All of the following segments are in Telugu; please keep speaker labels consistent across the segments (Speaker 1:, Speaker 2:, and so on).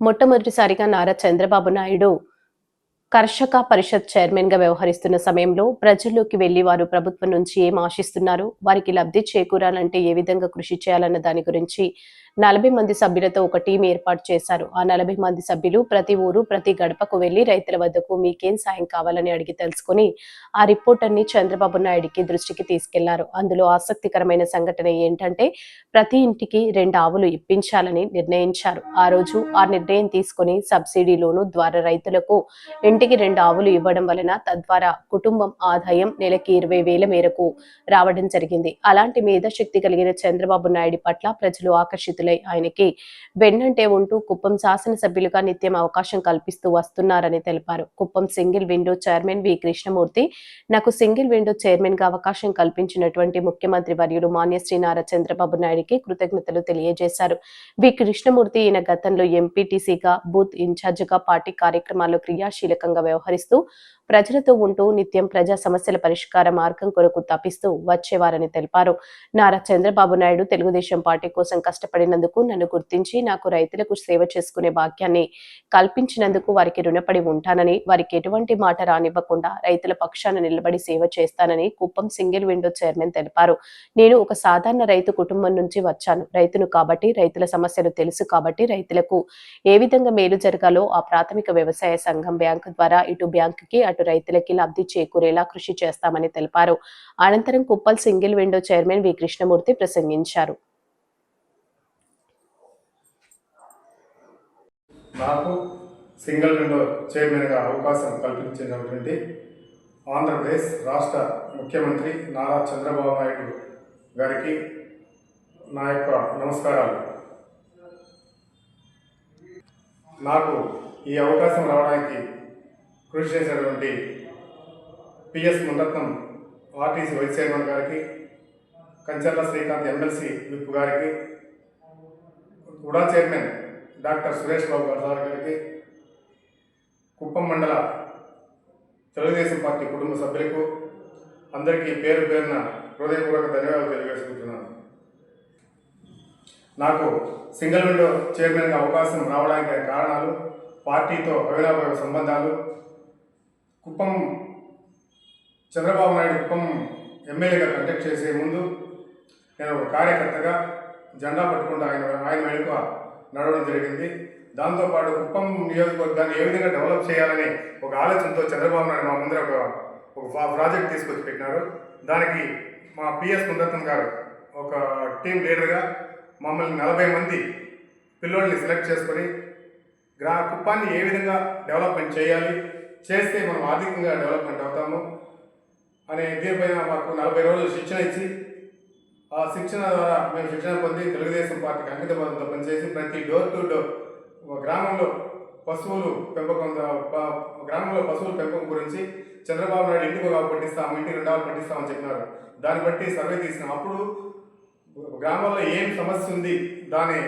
Speaker 1: మొట్టమొదటిసారిగా నారా చంద్రబాబు నాయుడు కర్షక పరిషత్ చైర్మన్గా వ్యవహరిస్తున్న సమయంలో ప్రజల్లోకి వెళ్ళి వారు ప్రభుత్వం నుంచి ఏం ఆశిస్తున్నారు? వారికి లబ్ధి చేకూరాలంటే ఏ విధంగా కృషి చేయాలన్న దాని గురించి నలభై మంది సభ్యులతో ఒక టీం ఏర్పాటు చేశారు. ఆ నలభై మంది సభ్యులు ప్రతి ఊరు ప్రతి గడపకు వెళ్ళి రైతుల వద్దకు మీకేం సాయం కావాలని అడిగి తెలుసుకుని ఆ రిపోర్ట్ని చంద్రబాబు నాయుడికి దృష్టికి తీసుకెళ్ళారు. అందులో ఆసక్తికరమైన సంఘటన ఏంటంటే ప్రతి ఇంటికి రెండు ఆవులు ఇప్పించాలని నిర్ణయించారు. ఆ రోజు ఆ నిర్ణయం తీసుకుని సబ్సిడీ లోను ద్వారా రైతులకు ఇంటికి రెండు ఆవులు ఇవ్వడం వలన తద్వారా కుటుంబం ఆదాయం నెలకి ఇరవై వేల మేరకు రావడం జరిగింది. అలాంటి మేధాశక్తి కలిగిన చంద్రబాబు నాయుడు పట్ల ప్రజలు ఆకర్షితులై ఆయనకి వెన్నంటే ఉంటూ కుప్పం శాసనసభ్యులుగా నిత్యం అవకాశం కల్పిస్తూ వస్తున్నారని తెలిపారు. Kuppam single window chairman V. Krishnamurthy నాకు సింగిల్ విండో చైర్మన్గా అవకాశం కల్పించినటువంటి ముఖ్యమంత్రి వర్యుడు మాన్యశ్రీ నారా చంద్రబాబు నాయుడికి కృతజ్ఞతలు తెలియజేశారు. వి. కృష్ణమూర్తి ఈయన గతంలో ఎంపీటీసీగా బూత్ ఇన్ఛార్జిగా పార్టీ కార్యక్రమాల్లో క్రియాశీలకంగా వ్యవహరిస్తూ ప్రజలతో ఉంటూ నిత్యం ప్రజా సమస్యల పరిష్కార మార్గం కొరకు తప్పిస్తూ వచ్చేవారని తెలిపారు. నారా చంద్రబాబు నాయుడు తెలుగుదేశం పార్టీ కోసం కష్టపడినందుకు నన్ను గుర్తించి నాకు రైతులకు సేవ చేసుకునే భాగ్యాన్ని కల్పించినందుకు వారికి రుణపడి ఉంటానని వారికి ఎటువంటి మాట రానివ్వకుండా రైతుల పక్షాన నిలబడి సేవ చేస్తానని కుప్పం సింగిల్ విండో చైర్మన్ తెలిపారు. నేను ఒక సాధారణ రైతు కుటుంబం నుంచి వచ్చాను. రైతును కాబట్టి రైతుల సమస్యలు తెలుసు కాబట్టి రైతులకు ఏ విధంగా మేలు జరగాలో ఆ ప్రాథమిక వ్యవసాయ సంఘం బ్యాంకు ద్వారా ఇటు బ్యాంకుకి అటు రైతులకి లబ్ధి చేకూరేలా కృషి చేస్తామని తెలిపారు. అనంతరం Kuppam single window chairman V. Krishnamurthy ప్రసంగించారు.
Speaker 2: నాకు సింగిల్ విండో చైర్మన్గా అవకాశం కల్పించినటువంటి ఆంధ్రప్రదేశ్ రాష్ట్ర ముఖ్యమంత్రి నారా చంద్రబాబు నాయుడు గారికి నా యొక్క నమస్కారాలు. నాకు ఈ అవకాశం రావడానికి కృషి చేసినటువంటి PS Munaratnam RTC vice chairman గారికి కంచర్ల శ్రీకాంత్ ఎమ్మెల్సీ విప్ గారికి UDA chairman doctor Suresh Babu గారు సార్ గారికి కుప్పం మండల తెలుగుదేశం పార్టీ కుటుంబ సభ్యులకు అందరికీ పేరు పేరున హృదయపూర్వక ధన్యవాదాలు తెలియజేసుకుంటున్నాను. నాకు సింగిల్ విండో చైర్మన్గా అవకాశం రావడానికి కారణాలు పార్టీతో అవినాభావ సంబంధాలు కుప్పం చంద్రబాబు నాయుడు కుప్పం ఎమ్మెల్యేగా కంటెక్ట్ చేసే ముందు నేను ఒక కార్యకర్తగా జెండా పట్టుకుంటూ ఆయన ఆయన వెనుక నడవడం జరిగింది. దాంతోపాటు కుప్పం నియోజకవర్గాన్ని ఏ విధంగా డెవలప్ చేయాలని ఒక ఆలోచనతో చంద్రబాబు నాయుడు మా ముందర ఒక ఒక ప్రాజెక్ట్ తీసుకొచ్చి పెట్టినారు. దానికి మా పిఎస్ కుందరత్నం గారు ఒక టీం లీడర్గా మమ్మల్ని నలభై మంది పిల్లోల్ని సెలెక్ట్ చేసుకొని గ్రా కుప్పాన్ని ఏ విధంగా డెవలప్మెంట్ చేయాలి చేస్తే మనం ఆర్థికంగా డెవలప్మెంట్ అవుతాము అనే దీనిపైన మాకు నలభై రోజులు శిక్షణ ఇచ్చి ఆ శిక్షణ ద్వారా మేము శిక్షణ పొంది తెలుగుదేశం పార్టీకి అంకితభావంతో పనిచేసి ప్రతి డోర్ టు డోర్ గ్రామంలో పశువులు పెంపకం గ్రామంలో పశువుల పెంపకం గురించి చంద్రబాబు నాయుడు ఇంటికి ఒక పట్టిస్తాము ఇంటికి రెండు వాళ్ళు పట్టిస్తామని చెప్పినారు. దాన్ని బట్టి సర్వే తీసినాం. అప్పుడు గ్రామంలో ఏం సమస్య ఉంది దాన్ని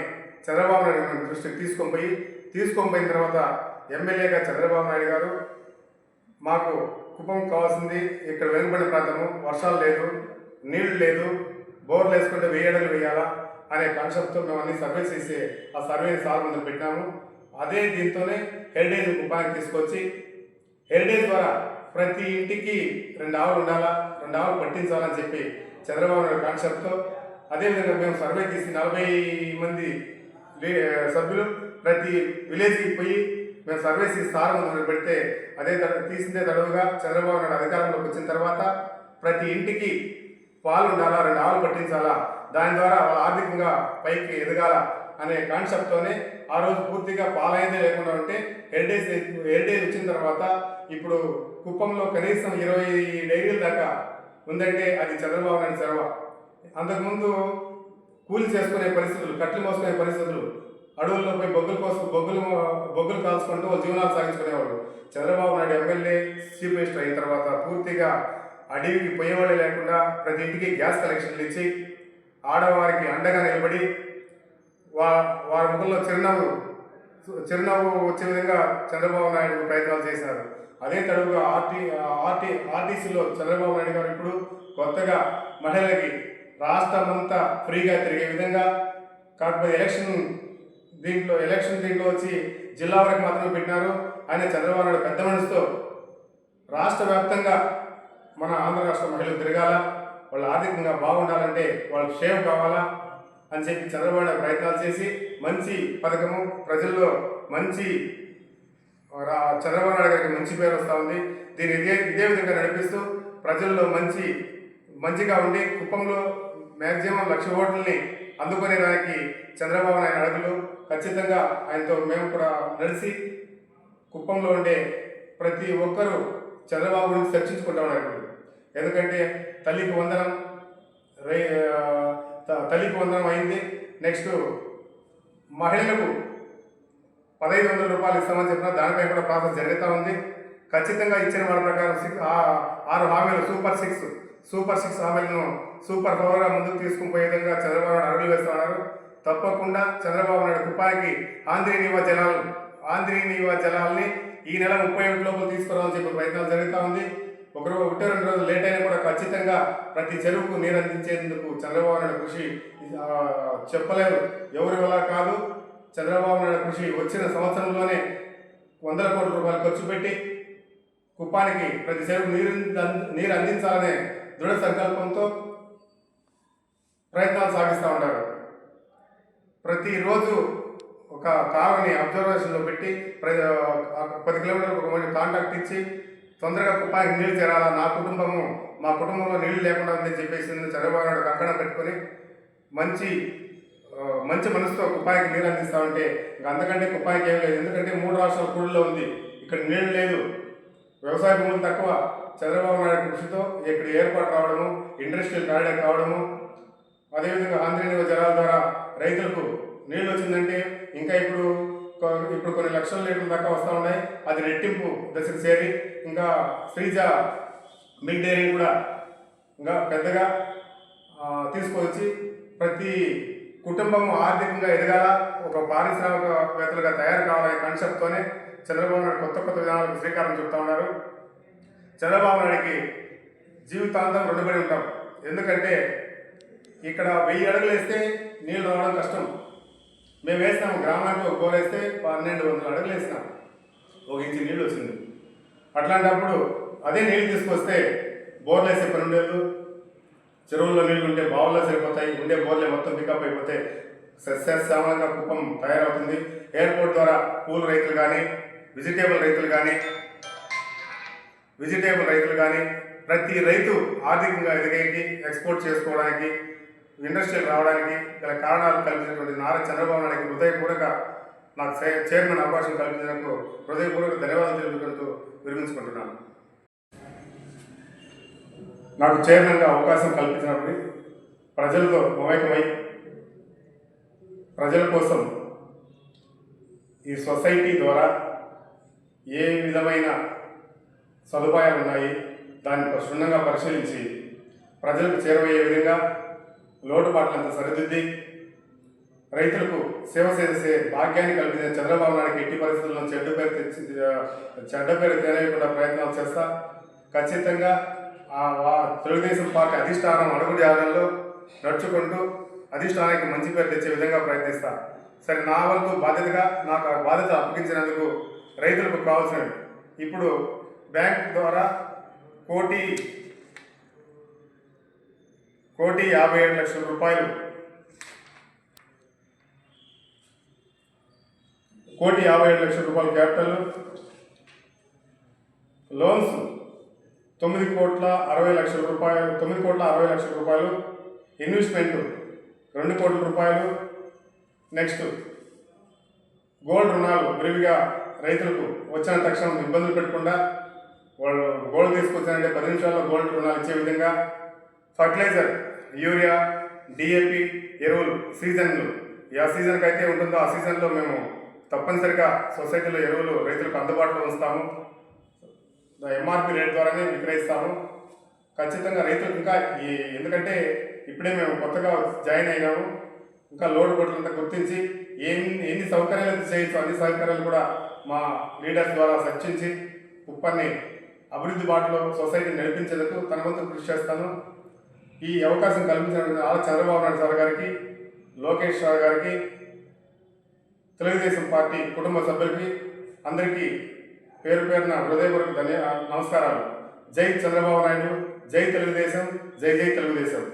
Speaker 2: చంద్రబాబు నాయుడు దృష్టికి తీసుకొని పోయి తీసుకొని పోయిన తర్వాత ఎమ్మెల్యేగా చంద్రబాబు నాయుడు గారు మాకు కుప్పం కావాల్సింది ఇక్కడ వెనుకబడిన ప్రాంతము. వర్షాలు లేదు నీళ్ళు లేదు బోర్లు వేసుకుంటే వేయడలు వేయాలా అనే కాన్సెప్ట్తో మేము అన్ని సర్వే చేసి ఆ సర్వే సార్ ముందు పెట్టినాము. అదే దీంతోనే హెరిటేజ్ కుప్పానికి తీసుకొచ్చి హెరిటేజ్ ద్వారా ప్రతి ఇంటికి రెండు ఆవులు ఉండాలా రెండు ఆవులు పట్టించాలని చెప్పి చంద్రబాబు నాయుడు కాన్సెప్ట్తో అదేవిధంగా మేము సర్వే తీసి నలభై మంది సభ్యులు ప్రతి విలేజ్కి పోయి మేము సర్వీస్ సార్ ముందు పెడితే అదే తీసిందే తడవుగా చంద్రబాబు నాయుడు అధికారంలోకి వచ్చిన తర్వాత ప్రతి ఇంటికి పాలు ఉండాలా రెండు ఆవులు పట్టించాలా? దాని ద్వారా వాళ్ళ ఆర్థికంగా పైకి ఎదగాల అనే కాన్సెప్ట్తోనే ఆ రోజు పూర్తిగా పాలైందే లేకుండా ఉంటే హెరిటేజ్ హెరిటేజ్ వచ్చిన తర్వాత ఇప్పుడు కుప్పంలో కనీసం ఇరవై డైరీల దాకా ఉందంటే అది చంద్రబాబు నాయుడు చొరవ. అంతకుముందు కూలి చేసుకునే పరిస్థితులు కట్లు మోసుకునే పరిస్థితులు అడవుల్లో పోయి బొగ్గుల కోసం బొగ్గులు బొగ్గులు కాల్చుకుంటూ వాళ్ళు జీవనాలు సాగించుకునేవాళ్ళు. Chandrababu Naidu MLA chief minister అయిన తర్వాత పూర్తిగా అడవికి పోయేవాళ్ళే లేకుండా ప్రతి ఇంటికి గ్యాస్ కనెక్షన్లు ఇచ్చి ఆడవారికి అండగా నిలబడి వా వారి ముఖంలో చిరునవ్వు చిరునవ్వు వచ్చే విధంగా చంద్రబాబు నాయుడు ప్రయత్నాలు చేశారు. అదే తడువుగా ఆర్టీ ఆర్టీ ఆర్టీసీలో చంద్రబాబు నాయుడు గారు ఇప్పుడు కొత్తగా మహిళలకి రాష్ట్రమంతా ఫ్రీగా తిరిగే విధంగా కాకపోతే ఎలక్షన్ దీంట్లో ఎలక్షన్ దీంట్లో వచ్చి జిల్లా వరకు మాత్రమే పెట్టినారు. ఆయన చంద్రబాబు నాయుడు పెద్ద మనసుతో రాష్ట్ర వ్యాప్తంగా మన ఆంధ్ర రాష్ట్ర మహిళలు తిరగాల వాళ్ళు ఆర్థికంగా బాగుండాలంటే వాళ్ళు క్షేమం కావాలా అని చెప్పి చంద్రబాబు నాయుడు ప్రయత్నాలు చేసి మంచి పథకము ప్రజల్లో మంచి రా- చంద్రబాబు నాయుడు గారికి మంచి పేరు వస్తూ ఉంది. దీన్ని ఇదే ఇదే విధంగా నడిపిస్తూ ప్రజల్లో మంచి మంచిగా ఉండి కుప్పంలో మ్యాక్సిమం లక్ష ఓట్లని అందుకునే దానికి చంద్రబాబు నాయుడు అడుగులు. ఖచ్చితంగా ఆయనతో మేము కూడా నడిచి కుప్పంలో ఉండే ప్రతి ఒక్కరూ చంద్రబాబు గురించి చర్చించుకుంటా ఉన్నారు ఇప్పుడు ఎందుకంటే తల్లికి వందనం రై తల్లికి వందనం అయింది. నెక్స్ట్ మహిళలకు పదహైదు వందల రూపాయలు ఇస్తామని చెప్పిన దానిపై కూడా ప్రాసెస్ జరుగుతూ ఉంది. ఖచ్చితంగా ఇచ్చిన వాళ్ళ ప్రకారం సిక్స్ ఆ- ఆరు హామీలు సూపర్ సిక్స్. సూపర్ సిక్స్ హామీలను సూపర్ పవర్గా ముందుకు తీసుకుని పోయే విధంగా చంద్రబాబు నాయుడు అడుగులు వేస్తున్నారు. తప్పకుండా చంద్రబాబు నాయుడు కుప్పానికి ఆంధ్రీనీవ జలాలు ఆంధ్రీనీవ జలాల్ని ఈ నెల ముప్పై ఒకటి లోపల తీసుకురావాలని చెప్పి ప్రయత్నాలు జరుగుతూ ఉంది. ఒకరు ఒకటి రెండు రోజులు లేట్ అయినా కూడా ఖచ్చితంగా ప్రతి చెరువుకు నీరు అందించేందుకు చంద్రబాబు నాయుడు కృషి ఆ, చెప్పలేదు. ఎవరి వల్ల కాదు. చంద్రబాబు నాయుడు కృషి వచ్చిన సంవత్సరంలోనే వందల కోట్ల రూపాయలు ఖర్చు పెట్టి కుప్పానికి ప్రతి చెరువు నీరు నీరు అందించాలనే దృఢ సంకల్పంతో ప్రయత్నాలు సాగిస్తూ ఉంటారు ప్రతిరోజు ఒక కారుని అబ్జర్వేషన్లో పెట్టి పది కిలోమీటర్లకు ఒక కాంటాక్ట్ ఇచ్చి తొందరగా కుప్పానికి నీళ్ళు చేరాలా నా కుటుంబము మా కుటుంబంలో నీళ్ళు లేకుండా ఉందని చెప్పేసి చంద్రబాబు నాయుడు కంకణం పెట్టుకొని మంచి మంచి మనసుతో కుప్పాయికి నీళ్ళు అందిస్తా ఉంటే ఇంకా అంతకంటే కుప్పాయికి ఏం లేదు. ఎందుకంటే మూడు రాష్ట్రాల కూడలో ఉంది. ఇక్కడ నీళ్ళు లేదు. వ్యవసాయ భూములు తక్కువ. చంద్రబాబు నాయుడు కృషితో ఇక్కడ ఏర్పాటు కావడము ఇండస్ట్రియల్ కారిడార్ కావడము అదేవిధంగా ఆంధ్రనీవ జలాల ద్వారా రైతులకు నీళ్ళు వచ్చిందంటే ఇంకా ఇప్పుడు ఇప్పుడు కొన్ని లక్షల లీటర్ల దాకా వస్తూ ఉన్నాయి. అది రెట్టింపు దశకు చేరి ఇంకా శ్రీజ మిల్క్ డైరీ కూడా ఇంకా పెద్దగా తీసుకొచ్చి ప్రతి కుటుంబం ఆర్థికంగా ఎదగాల ఒక పారిశ్రామికవేత్తలుగా తయారు కావాలనే కాన్సెప్ట్తోనే చంద్రబాబు నాయుడు కొత్త కొత్త విధానాలకు శ్రీకారం చుడతా ఉన్నారు. చంద్రబాబు నాయుడికి జీవితాంతం రుణపడి ఉంటాం. ఎందుకంటే ఇక్కడ వెయ్యి అడుగులు వేస్తే నీళ్ళు రావడం కష్టం. మేము వేసినాము గ్రామానికి ఒక బోర్ వేస్తే పన్నెండు వందల అడుగులు వేసినాం. ఒక ఇంచు నీళ్ళు వచ్చింది. అట్లాంటప్పుడు అదే నీళ్ళు తీసుకొస్తే బోర్లు వేసే పని ఉండేది. చెరువుల్లో నీళ్ళు ఉంటే బావుల్లో సరిపోతాయి ఉండే బోర్లే మొత్తం పికప్ అయిపోతే సస్యశ్యామలంగా కుప్పం తయారవుతుంది. ఎయిర్పోర్ట్ ద్వారా పూల రైతులు కానీ వెజిటేబుల్ రైతులు కానీ వెజిటేబుల్ రైతులు కానీ ప్రతి రైతు ఆర్థికంగా ఎదిగేకి ఎక్స్పోర్ట్ చేసుకోవడానికి ఇండస్ట్రీలు రావడానికి గల కారణాలు కల్పించినటువంటి నారా చంద్రబాబు నాయుడికి హృదయపూర్వక నాకు చైర్మన్ అవకాశం కల్పించినందుకు హృదయపూర్వక ధన్యవాదాలు తెలుపుకుంటూ విరమించుకుంటున్నాను. నాకు చైర్మన్గా అవకాశం కల్పించినప్పుడు ప్రజలతో మమేకమై ప్రజల కోసం ఈ సొసైటీ ద్వారా ఏ విధమైన సదుపాయాలు ఉన్నాయి. దాన్ని క్షుణ్ణంగా పరిశీలించి ప్రజలకు చేరువయ్యే విధంగా లోటుపాట్లంతా సరిదిద్ది రైతులకు సేవ చేసే భాగ్యాన్ని కల్పించిన చంద్రబాబు నాయుడుకి ఎట్టి పరిస్థితుల్లో చెడ్డ పేరు తెచ్చి చెడ్డ పేరు తేనేయకుండా ప్రయత్నాలు చేస్తా ఖచ్చితంగా ఆ తెలుగుదేశం పార్టీ అధిష్టానం అడుగుడి జాగాల్లో నడుచుకుంటూ అధిష్టానానికి మంచి పేరు తెచ్చే విధంగా ప్రయత్నిస్తా. సరే నా వంతు బాధ్యతగా నాకు ఆ బాధ్యత అప్పగించినందుకు రైతులకు కావాల్సినవి. ఇప్పుడు బ్యాంక్ ద్వారా కోటి కోటి యాభై ఏడు లక్షల రూపాయలు కోటి యాభై ఏడు లక్షల రూపాయల క్యాపిటల్ లోన్స్ తొమ్మిది కోట్ల అరవై లక్షల రూపాయలు తొమ్మిది కోట్ల అరవై లక్షల రూపాయలు ఇన్వెస్ట్మెంట్ రెండు కోట్ల రూపాయలు నెక్స్ట్ గోల్డ్ రుణాలు విరివిగా రైతులకు వచ్చిన తక్షణం ఇబ్బందులు పెట్టకుండా వాళ్ళు గోల్డ్ తీసుకొచ్చారంటే పది నిమిషాల్లో గోల్డ్ రుణాలు ఇచ్చే విధంగా ఫర్టిలైజర్ యూరియా డిఏపి ఎరువులు సీజన్లు. ఏ సీజన్కి అయితే ఉంటుందో ఆ సీజన్లో మేము తప్పనిసరిగా సొసైటీలో ఎరువులు రైతులకు అందుబాటులో ఉంచుతాము. ఎంఆర్పి రేట్ ద్వారానే విక్రయిస్తాము. ఖచ్చితంగా రైతులకు ఇంకా ఈ ఎందుకంటే ఇప్పుడే మేము కొత్తగా జాయిన్ అయినాము. ఇంకా లోడ్ కొట్లంతా గుర్తించి ఏం ఎన్ని సౌకర్యాలు చేయొచ్చు అన్ని సౌకర్యాలు కూడా మా లీడర్స్ ద్వారా చర్చించి ఉప్పని అభివృద్ధి బాటలో సొసైటీ నడిపించేందుకు తన వంతు కృషి చేస్తాను. ఈ అవకాశం కల్పించిన చంద్రబాబు నాయుడు సార్ గారికి లోకేష్ సార్ గారికి తెలుగుదేశం పార్టీ కుటుంబ సభ్యులకి అందరికీ పేరు పేరున హృదయపూర్వక ధన్య నమస్కారాలు. జై చంద్రబాబు నాయుడు జై తెలుగుదేశం జై జై తెలుగుదేశం.